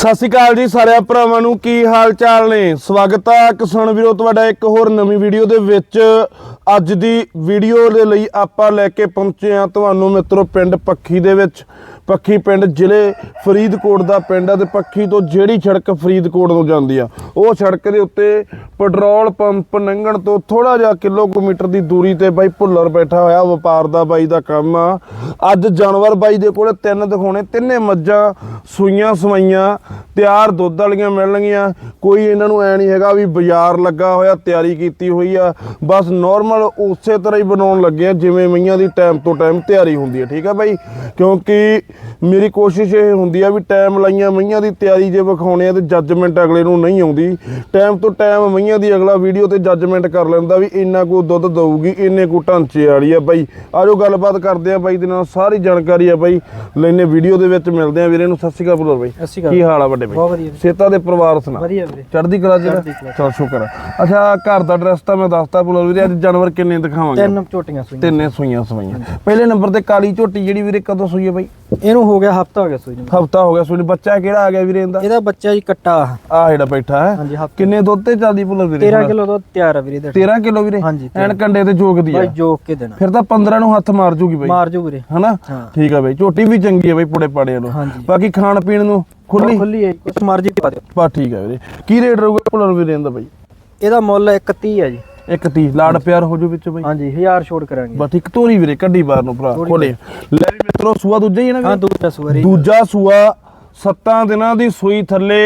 ਸਤਿ ਸ਼੍ਰੀ ਅਕਾਲ ਜੀ ਸਾਰਿਆਂ ਭਰਾਵਾਂ ਨੂੰ, ਕੀ ਹਾਲ ਚਾਲ ਨੇ? ਸਵਾਗਤ ਆ ਕਿਸਾਨ ਵੀਰੋ, ਤੁਹਾਡਾ ਇੱਕ ਹੋਰ ਨਵੀਂ ਵੀਡੀਓ ਦੇ ਵਿੱਚ। ਅੱਜ ਦੀ ਵੀਡੀਓ ਦੇ ਲਈ ਆਪਾਂ ਲੈ ਕੇ ਪਹੁੰਚੇ ਆ ਤੁਹਾਨੂੰ ਮਿੱਤਰੋ ਪਿੰਡ ਪੱਖੀ ਦੇ ਵਿੱਚ। ਪੱਖੀ ਪਿੰਡ ਜ਼ਿਲ੍ਹੇ ਫਰੀਦਕੋਟ ਦਾ ਪਿੰਡ ਆ ਤੇ ਪੱਖੀ ਤੋਂ ਜਿਹੜੀ ਸੜਕ ਫਰੀਦਕੋਟ ਨੂੰ ਜਾਂਦੀ ਆ, ਉਹ ਸੜਕ ਦੇ ਉੱਤੇ ਪੈਟਰੋਲ ਪੰਪ ਲੰਘਣ ਤੋਂ ਥੋੜਾ ਜਿਹਾ ਕਿਲੋਮੀਟਰ ਦੀ ਦੂਰੀ ਤੇ ਬਾਈ ਭੁੱਲਰ ਬੈਠਾ ਹੋਇਆ, ਵਪਾਰ ਦਾ ਬਾਈ ਦਾ ਕੰਮ ਆ। ਅੱਜ ਜਾਨਵਰ ਬਾਈ ਦੇ ਕੋਲੇ ਤਿੰਨ ਦਿਖਾਉਣੇ, ਤਿੰਨੇ ਮੱਝਾਂ ਸੂਈਆਂ ਸਵਾਈਆਂ, ਤਿਆਰ ਦੁੱਧ ਵਾਲੀਆਂ ਮਿਲਣਗੀਆਂ। ਕੋਈ ਇਹਨਾਂ ਨੂੰ ਐ ਨਹੀਂ ਹੈਗਾ ਵੀ ਬਾਜ਼ਾਰ ਲੱਗਾ ਹੋਇਆ, ਤਿਆਰੀ ਕੀਤੀ ਹੋਈ ਆ। ਬਸ ਨਾਰਮਲ ਉਸੇ ਤਰ੍ਹਾਂ ਹੀ ਬਣਾਉਣ ਲੱਗੇ ਆ, ਜਿਵੇਂ ਮਈਆਂ ਦੀ ਟਾਈਮ ਤੋਂ ਟਾਈਮ ਤਿਆਰੀ ਹੁੰਦੀ ਹੈ ਠੀਕ ਆ ਬਾਈ? ਕਿਉਂਕਿ ਮੇਰੀ ਕੋਸ਼ਿਸ਼ ਇਹ ਹੁੰਦੀ ਆ ਵੀ ਟਾਈਮ ਲਾਈਆਂ ਮਈਆਂ ਦੀ ਤਿਆਰੀ ਜੇ ਵਿਖਾਉਣੇ ਆ ਤੇ ਜੱਜਮੈਂਟ ਅਗਲੇ ਨੂੰ ਨਹੀਂ ਆਉਂਦੀ। ਟਾਈਮ ਤੋਂ ਟਾਈਮ ਮਈਆਂ ਦੀ ਅਗਲਾ ਵੀਡੀਓ ਤੇ ਜੱਜਮੈਂਟ ਕਰ ਲੈਂਦਾ ਵੀ ਇੰਨਾ ਕੋ ਦੁੱਧ ਦਊਗੀ ਇੰਨੇ ਕੋ ਢਾਂਚੇ ਵਾਲੀ ਆ ਬਾਈ। ਆਜੋ ਗੱਲਬਾਤ ਕਰਦੇ ਆ ਬਾਈ ਦੇ ਨਾਲ ਸਾਰੀ ਜਾਣਕਾਰੀ ਆ ਬਾਈ। ਲੈਨੇ ਵੀਡੀਓ ਦੇ ਵਿੱਚ ਮਿਲਦੇ ਆ ਵੀਰੇ ਨੂੰ। ਸਤਿ ਸ਼੍ਰੀ ਅਕਾਲ ਬੁਲਾਰ ਬਾਈ। ਕੀ ਹਾਲ ਆ ਵੱਡੇ ਬਾਈ? ਬਹੁਤ ਵਧੀਆ। ਵੀਰੇ। ਸੇਤਾ ਦੇ ਪਰਿਵਾਰ ਸੁਣਾ। ਵਧੀਆ ਵੀਰੇ। ਚੜ੍ਹਦੀ ਕਲਾ ਜੀ ਚੜ੍ਹਦੀ ਕਲਾ। ਚਲ ਸ਼ੁਕਰ। ਅੱਛਾ ਘਰ ਦਾ ਐਡਰੈਸ ਤਾਂ ਮੈਂ ਦੱਸਤਾ ਬੁਲਾਰ ਵੀਰੇ ਅੱਜ ਜਾਨਵਰ ਕਿੰਨੇ ਦਿਖਾਵਾਂਗੇ? ਤਿੰਨ ਝੋਟੀਆਂ ਸੂਈਆਂ। ਤਿੰਨੇ ਸੂਈਆਂ ਸਵਾਈਆਂ ਪਹਿਲੇ ਨੰਬਰ ਤੇ ਕਾਲੀ ਝੋਟੀ ਜਿਹੜੀ ਵੀਰੇ ਕਦੋਂ ਸੂਈ ਹੈ ਬਾਈ? ਇਹਨੂੰ ਹੋ ਗਿਆ ਹਫਤਾ ਹੋ ਗਿਆ ਸੂਈ ਨੂੰ। ਹਫਤਾ ਹੋ ਗਿਆ ਸੂਈ ਨੂੰ। ਬੱਚਾ ਕਿਹੜਾ ਆ ਗਿਆ ਵੀਰੇ ਇਹਦਾ? ਇਹਦਾ ਬੱਚਾ ਜੀ ਕੱਟਾ ਆ। ਜਿਹੜਾ ਬੈਠਾ ਹੈ। ਹਫ਼ਤੇ। ਕਿੰਨੇ ਦੁੱਧ ਤੇ ਚੱਲਦੀ ਭੁੱਲਰ ਵੀਰੇ? 13 ਕਿਲੋ ਦੁੱਧ ਤਿਆਰ ਆ ਵੀਰੇ ਇਹਦਾ 13 ਕਿਲੋ ਵੀਰੇ? ਹਾਂਜੀ, ਐਨ ਕੰਡੇ ਤੇ ਜੋਗਦੀ ਆ। ਬਾਈ ਜੋਕ ਕੇ ਦੇਣਾ। ਫਿਰ ਤਾਂ 15 ਨੂੰ ਹੱਥ ਮਾਰ ਜੂਗੀ ਬਾਈ। ਮਾਰ ਜੋ ਵੀਰੇ। ਹਨਾ? ਹਾਂ। ਠੀਕ ਆ ਬਾਈ। ਝੋਟੀ ਵੀ ਚੰਗੀ ਆ ਬਾਈ ਪੁੜੇ ਪਾੜੇ ਨੂੰ ਹਾਂਜੀ। ਬਾਕੀ ਖਾਣ ਪੀਣ ਨੂੰ ਖੁੱਲੀ? ਖੁੱਲੀ ਹੈ ਕੁਛ ਮਰਜ਼ੀ ਪਾ ਦਿਓ। ਬਾ ਠੀਕ ਆ ਵੀਰੇ। ਕੀ ਰੇਟ ਰਹੂਗਾ ਭੁੱਲਰ ਵੀਰੇ ਇਹਦਾ ਬਾਈ? ਇਹਦਾ ਮੁੱਲ 130 ਹੈ ਜੀ। ਇੱਕ 30 ਲਾੜ ਪਿਆਰ ਹੋ ਜੂ ਵਿੱਚ ਬਾਈ? ਹਾਂਜੀ 1000 ਛੋੜ ਕਰਾਂਗੇ। ਬਾ ਠੀਕ ਤੋਰੀ ਵੀਰੇ ਕੱਢੀ ਬਾਹਰ ਨੂੰ ਭਰਾ ਖੋਲੇ ਲੈ ਵੀ ਮਿੱਤਰੋ ਸੂਆ ਦੂਜਾ ਹੀ ਹੈ ਨਾ ਹਾਂ ਵੀਰੇ? ਦੂਜਾ ਸੂਰੀ ਦੂਜਾ ਸੂਆ 7 ਦਿਨਾਂ ਦੀ ਸੂਈ ਥੱਲੇ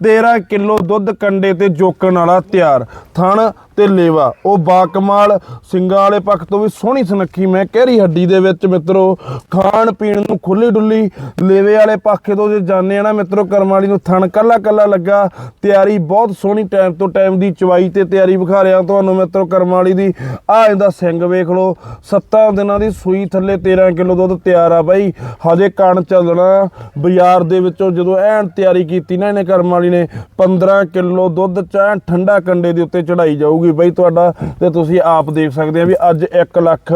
13 ਕਿਲੋ ਦੁੱਧ ਕੰਡੇ ਤੇ ਜੋਕਣ ਵਾਲਾ ਤਿਆਰ। ਥਣ ਤੇ ਲੇਵਾ। ਉਹ ਬਾਕਮਾਲ ਸਿੰਘਾਂ ਵਾਲੇ ਪੱਖ ਤੋਂ ਵੀ ਸੋਹਣੀ ਸੁਨੱਖੀ ਮੈਂ ਕਹਿਰੀ ਹੱਡੀ ਦੇ ਵਿੱਚ ਮਿੱਤਰੋ, ਖਾਣ ਪੀਣ ਨੂੰ ਖੁੱਲੀ ਡੁੱਲੀ, ਲੇਵੇ ਵਾਲੇ ਪੱਖੇ ਤੋਂ ਜੇ ਜਾਣੇ ਆ ਨਾ ਮਿੱਤਰੋ, ਕਰਮ ਵਾਲੀ ਨੂੰ ਥਣ ਕੱਲਾ ਕੱਲਾ ਲੱਗਾ। ਤਿਆਰੀ ਬਹੁਤ ਸੋਹਣੀ ਟਾਈਮ ਤੋਂ ਟਾਈਮ ਦੀ ਚਵਾਈ ਤੇ ਤਿਆਰੀ ਵਿਖਾ ਰਿਹਾ ਤੁਹਾਨੂੰ ਮਿੱਤਰੋ, ਕਰਮ ਵਾਲੀ ਦੀ। ਆ ਇਹਦਾ ਸਿੰਘ ਵੇਖ ਲਓ। 7 ਦਿਨਾਂ ਦੀ ਸੂਈ ਥੱਲੇ 13 ਕਿਲੋ ਦੁੱਧ ਤਿਆਰ ਆ ਬਾਈ। ਹਜੇ ਕਣ ਚੱਲਣਾ। ਬਾਜ਼ਾਰ ਦੇ ਵਿੱਚੋਂ ਜਦੋਂ ਐਨ ਤਿਆਰੀ ਕੀਤੀ ਨਾ ਇਹਨੇ ਕਰਮ ਵਾਲੀ ਨੇ 15 ਕਿਲੋ ਦੁੱਧ ਚਾਹ ਠੰਡਾ ਕੰਡੇ ਦੇ ਉੱਤੇ ਚੜਾਈ ਜਾਊਗੀ ਬਾਈ ਤੁਹਾਡਾ ਤੇ ਤੁਸੀਂ ਆਪ ਦੇਖ ਸਕਦੇ ਆ ਵੀ ਅੱਜ 1 ਲੱਖ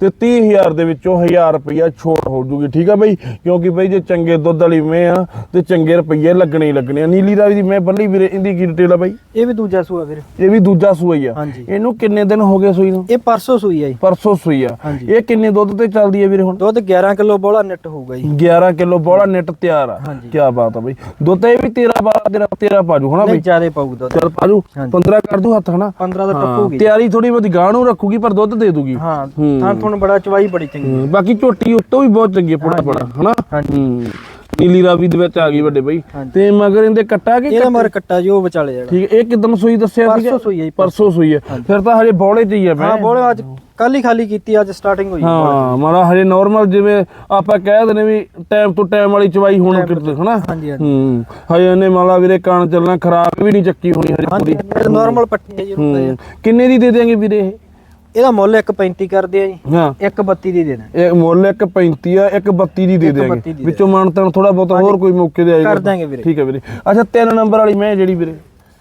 ਤੇ 30000 ਦੇ ਵਿੱਚੋਂ 1000 ਰੁਪਇਆ ਛੋਟ ਹੋ ਜੂਗੀ ਠੀਕ ਆ ਬਾਈ? ਕਿਉਂਕਿ ਬਾਈ ਜੇ ਚੰਗੇ ਦੁੱਧ ਵਾਲੀ ਮੈਂ ਆ ਤੇ ਚੰਗੇ ਰੁਪਏ ਲੱਗਣੇ ਹੀ ਲੱਗਣੇ ਆ। ਨੀਲੀ ਰਾਵੀ ਦੀ ਮੈਂ ਬੱਲੀ ਵੀਰੇ ਇਹਦੀ ਕੀ ਡਿਟੇਲ ਆ ਬਾਈ? ਇਹ ਵੀ ਦੂਜਾ ਸੂਆ ਵੀਰੇ। ਇਹ ਵੀ ਦੂਜਾ ਸੂਈ ਆ। ਹਾਂਜੀ। ਇਹਨੂੰ ਕਿੰਨੇ ਦਿਨ ਹੋ ਗਏ ਸੂਈ ਨੂੰ? ਇਹ ਪਰਸੋਂ ਸੂਈ ਹੈ ਜੀ। ਪਰਸੋਂ ਸੂਈ ਆ। ਇਹ ਕਿੰਨੇ ਦੁੱਧ ਤੇ ਚੱਲਦੀ ਹੈ ਵੀਰੇ ਹੁਣ? ਦੁੱਧ 11 ਕਿਲੋ ਬੋਲਾ ਨਿੱਟ ਹੋਊਗਾ ਜੀ। 11 ਕਿਲੋ ਬੋਲਾ ਨੈਟ ਤਿਆਰ ਆ। ਕੀ ਬਾਤ ਆ ਬਈ। ਦੁੱਧ ਇਹ ਵੀ 13 12 ਤੇਰਾ 13 ਪਾਜੂ ਹਨਾ ਬਈ? ਜ਼ਿਆਦਾ ਪਾਊ ਦੁੱਧ ਚਲ ਪਾਜੂ ਹਾਂਜੀ। 15 ਕਰ ਦੂ ਹੱਥ ਹਨਾ? 15 ਦਾ ਟੱਪੂਗੀ। ਤਿਆਰੀ ਥੋੜੀ ਬਹੁਤੀ ਗਾਂ ਨੂੰ ਰੱਖੂਗੀ ਪਰ ਦੁੱਧ ਦੇ ਦੂਗੀ। ਹਾਂ। ਥਾਂ ਤੁਹਾਨੂੰ ਬੜਾ ਚਵਾਈ ਬੜੀ ਚੰਗੀ। ਬਾਕੀ ਝੋਟੀ ਉੱਤੋਂ ਵੀ ਬਹੁਤ ਚੰਗੀ ਪੜਾ ਪੜਾ ਹਨਾ? ਹਾਂਜੀ। ਹੂੰ। ਨੀਲੀ ਰਾਵੀ ਦੇ ਵਿੱਚ ਆ ਗਈ ਵੱਡੇ ਬਈ। ਤੇ ਮਗਰ ਇਹਦੇ ਕੱਟਾ ਕਿ ਇਹਦਾ ਮਰ ਕੱਟਾ ਜੀ ਉਹ ਵਿਚਾਲੇ ਜਿਹੜਾ ਠੀਕ ਹੈ, ਇਹ ਕਿਦਨ ਸੂਈ ਦੱਸਿਆ ਸੀਗਾ? ਪਰਸੋਂ ਸੂਈ ਹੈ ਜੀ, ਪਰਸੋਂ। ਸੂਈ ਹੈ। ਫਿਰ ਤਾਂ ਹਜੇ ਬੌਲੇ ਚ ਹੀ ਹਾਂ ਮੈਂ ਬੋਲੇ ਅੱਜ ਕੱਲ ਹੀ ਖਾਲੀ ਕੀਤੀ ਅੱਜ ਸਟਾਰਟਿੰਗ ਹੋਈ ਹਾਂ ਮਾਰਾ ਹਜੇ ਨਾਰਮਲ ਜਿਵੇਂ ਆਪਾਂ ਕਹਿ ਦਿੰਦੇ ਵੀ ਟਾਈਮ ਤੋਂ ਟਾਈਮ ਵਾਲੀ ਚਵਾਈ ਹੋਣ ਕਿਤੇ ਹਨਾ? ਹੂੰ ਹਜੇ ਇਹਨੇ ਮਾਲਾ ਵੀਰੇ ਕਾਣ ਚੱਲਣਾ ਖਰਾਬ ਵੀ ਨਹੀਂ ਚੱਕੀ ਹੋਣੀ ਹਜੇ ਪੂਰੀ। ਨਾਰਮਲ ਪੱਟੀ ਹੈ ਜੀ ਹੂੰ ਕਿੰਨੇ ਦੀ ਦੇ ਦੇਂਗੇ ਵੀਰੇ ਇਹ? ਇਹਦਾ ਮੁੱਲ 1.35 ਕਰਦੇ ਆ ਜੀ ਹਾਂ। 1.32 ਦੀ ਦੇਣਾ। ਇਹ ਮੁੱਲ ਇੱਕ 35 ਆ ਇੱਕ 32 ਦੀ ਦੇ ਦੇਂਗੇ 32 ਦੀ ਵਿੱਚੋਂ ਮਾਨਤਨ ਥੋੜਾ ਬਹੁਤ ਹੋਰ ਕੋਈ ਮੌਕੇ ਦੇ ਆਏਗਾ ਕਰ ਦਾਂਗੇ ਵੀਰੇ। ਠੀਕ ਹੈ ਵੀਰੇ। ਅੱਛਾ ਤਿੰਨ ਨੰਬਰ ਵਾਲੀ ਮੈਂ ਜਿਹੜੀ ਵੀਰੇ।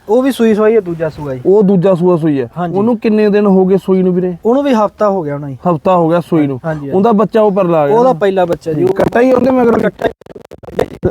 ਉਹ ਵੀ ਸੂਈ ਸਵਾਈ ਹੈ ਦੂਜਾ ਸੂਆ ਜੀ। ਉਹ ਦੂਜਾ ਸੂਆ ਸੂਈ ਹੈ। ਉਹਨੂੰ ਕਿੰਨੇ ਦਿਨ ਹੋ ਗਏ ਸੂਈ ਨੂੰ ਵੀਰੇ? ਉਹਨੂੰ ਵੀ ਹਫਤਾ ਹੋ ਗਿਆ ਹੋਣਾ ਜੀ। ਹਫਤਾ ਹੋ ਗਿਆ ਸੂਈ ਨੂੰ। ਉਹਦਾ ਬੱਚਾ ਉੱਪਰ ਲਾ ਗਿਆ। ਉਹਦਾ ਪਹਿਲਾ ਬੱਚਾ ਜੀ। ਉਹ ਕੱਟਾ ਹੀ ਉਹਦੇ ਮਗਰ। ਕੱਟਾ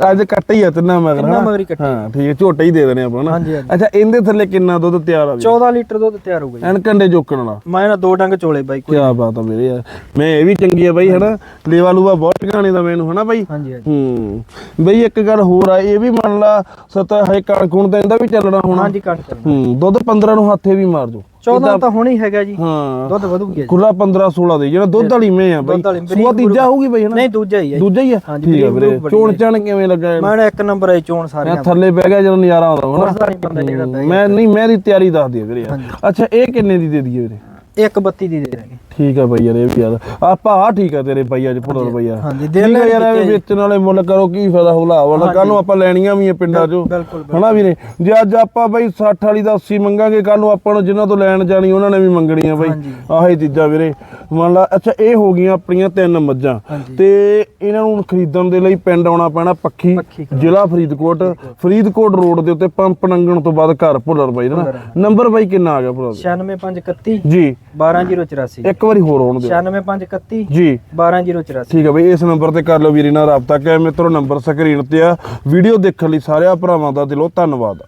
ਅੱਜ ਕੱਟਾ ਹੀ ਆ ਤਿੰਨਾਂ ਮਗਰ ਤਿੰਨਾਂ? ਮਗਰ ਹੀ ਕੱਟਾ। ਹਾਂ ਠੀਕ ਹੈ ਝੋਟਾ ਹੀ ਦੇ ਦੇਣੇ ਆਪਾਂ ਨਾ। ਅੱਛਾ ਇਹਦੇ ਥੱਲੇ ਕਿੰਨਾ ਦੁੱਧ ਤਿਆਰ ਆ ਵੀਰੇ 14 ਲੀਟਰ ਦੁੱਧ ਤਿਆਰ ਹੋ ਗਿਆ ਐਨ ਕੰਡੇ ਜੋਕਣ ਵਾਲਾ। ਮੈਂ ਨਾ ਦੋ ਡੰਗ ਚੋਲੇ ਬਾਈ ਕੀ ਬਾਤ ਆ ਵੀਰੇ ਯਾਰ। ਮੈਂ ਇਹ ਵੀ ਚੰਗੀ ਆ ਬਾਈ ਹਨਾ? ਲੇਵਾ ਲੂਵਾ ਬਹੁਤ ਗਾਣੇ ਦਾ ਮੈਨੂੰ ਹਨਾ ਬਾਈ? ਹਾਂਜੀ ਹੂੰ। ਬਈ ਇੱਕ ਗੱਲ ਹੋਰ ਆ ਇਹ ਵੀ ਮੰਨ ਲਾ ਸਤ ਹੈ ਕਣ ਕੁਣ ਤਾਂ ਇਹਦਾ ਵੀ ਚੱਲਣਾ ਹੋਣਾ। ਹਾਂਜੀ ਕੱਟ ਚੱਲ ਹੂੰ ਦੁੱਧ 15 ਨੂੰ ਹੱਥੇ ਵੀ ਮਾਰ ਜੋ 14 ਤਾਂ ਹੁਣ ਹੀ ਹੈਗਾ ਜੀ। ਹਾਂ। ਦੁੱਧ ਵਧੂ ਗਿਆ ਜੀ। ਖੁੱਲਾ 15 16 ਦੇ ਜਿਹੜਾ ਦੁੱਧ ਵਾਲੀ ਮੈਂ ਆ ਬਾਈ। ਸੂਆ ਤੀਜਾ ਹੋਊਗੀ ਬਾਈ ਹਨਾ? ਨਹੀਂ ਦੂਜਾ ਹੀ ਹੈ। ਦੂਜਾ ਹੀ ਆ? ਹਾਂਜੀ, ਠੀਕ ਬਰੀਕ ਵੀਰੇ। ਚੋਣ ਚਣ ਕਿਵੇਂ ਲੱਗਾ? ਮੈਂ ਇੱਕ ਨੰਬਰ ਆਈ ਚੋਣ ਸਾਰਿਆਂ ਮੈਂ ਥੱਲੇ ਬਹਿ ਗਿਆ ਜਦੋਂ ਨਜ਼ਾਰਾ ਆਉਂਦਾ ਬਹਿ ਮੈਂ ਨਹੀਂ ਮੈਂ ਦੀ ਤਿਆਰੀ ਦੱਸ ਦਿਆ ਵੀਰੇ। ਅੱਛਾ ਇਹ ਕਿੰਨੇ ਦੀ ਦੇ ਦਈਏ ਵੀਰੇ? ਗਿਆ 1.32 ਦੀ ਦੇ ਦਾਂਗੇ ਠੀਕ ਆ ਬਾਈ ਯਾਰ ਇਹ ਵੀ ਯਾਰ। ਆਪਾਂ ਆ ਠੀਕ ਆ ਤੇਰੇ ਬਾਈ ਅੱਜ ਭੁੱਲਰ ਬਾਈ ਯਾਰ। ਹਾਂਜੀ, ਦੇ ਲੈਣ ਯਾਰ ਜੀ। ਵੇਚਣ ਵਾਲੇ ਮੁੱਲ ਕਰੋ ਕੀ ਫਾਇਦਾ ਹੁਲਾ ਵਾਲਾ ਕੱਲ ਨੂੰ ਆਪਾਂ ਲੈਣੀਆਂ ਵੀ ਆ ਪਿੰਡਾਂ 'ਚੋਂ। ਹਨਾ ਵੀਰੇ? ਜੇ ਅੱਜ ਆਪਾਂ ਬਾਈ 60 ਵਾਲੀ ਦਾ 80 ਮੰਗਾਂਗੇ ਕੱਲ ਨੂੰ ਆਪਾਂ ਨੂੰ ਜਿਨ੍ਹਾਂ ਤੋਂ ਲੈਣ ਜਾਣੀ ਉਹਨਾਂ ਨੇ ਵੀ ਮੰਗਣੀ ਆ ਬਾਈ। ਆਹੀ ਚੀਜ਼ਾਂ ਵੀਰੇ। ਮੰਨ ਲਾ ਅੱਛਾ ਇਹ ਹੋ ਗਈਆਂ ਆਪਣੀਆਂ ਤਿੰਨ ਮੱਝਾਂ। ਤੇ ਇਹਨਾਂ ਨੂੰ ਖਰੀਦਣ ਦੇ ਲਈ ਪਿੰਡ ਆਉਣਾ ਪੈਣਾ ਪੱਖੀ। ਜ਼ਿਲ੍ਹਾ ਫਰੀਦਕੋਟ। ਫਰੀਦਕੋਟ। ਰੋਡ ਦੇ ਉੱਤੇ ਪੰਪ ਨੰਗਣ ਤੋਂ ਬਾਅਦ ਘਰ ਭੁੱਲਰ ਬਾਈ ਦਾ। ਨੰਬਰ ਬਾਈ ਕਿੰਨਾ ਆ ਗਿਆ ਭੁੱਲਰ ਦਾ? 96531 ਜੀ। 12084 ਇੱਕ ਵਾਰੀ ਹੋਰ ਆਉਣ ਦਿਓ। 96531 ਜੀ। 12084 ਠੀਕ ਹੈ ਬਈ ਇਸ ਨੰਬਰ ਤੇ ਕਰ ਲਓ ਵੀਰੇ ਨਾਲ ਰਾਬਤਾ। ਕਿ ਮਿੱਤਰੋ ਨੰਬਰ ਸਕਰੀਨ ਤੇ ਆ। ਵੀਡੀਓ ਦੇਖਣ ਲਈ ਸਾਰਿਆਂ ਭਰਾਵਾਂ ਦਾ ਦਿਲੋਂ ਧੰਨਵਾਦ।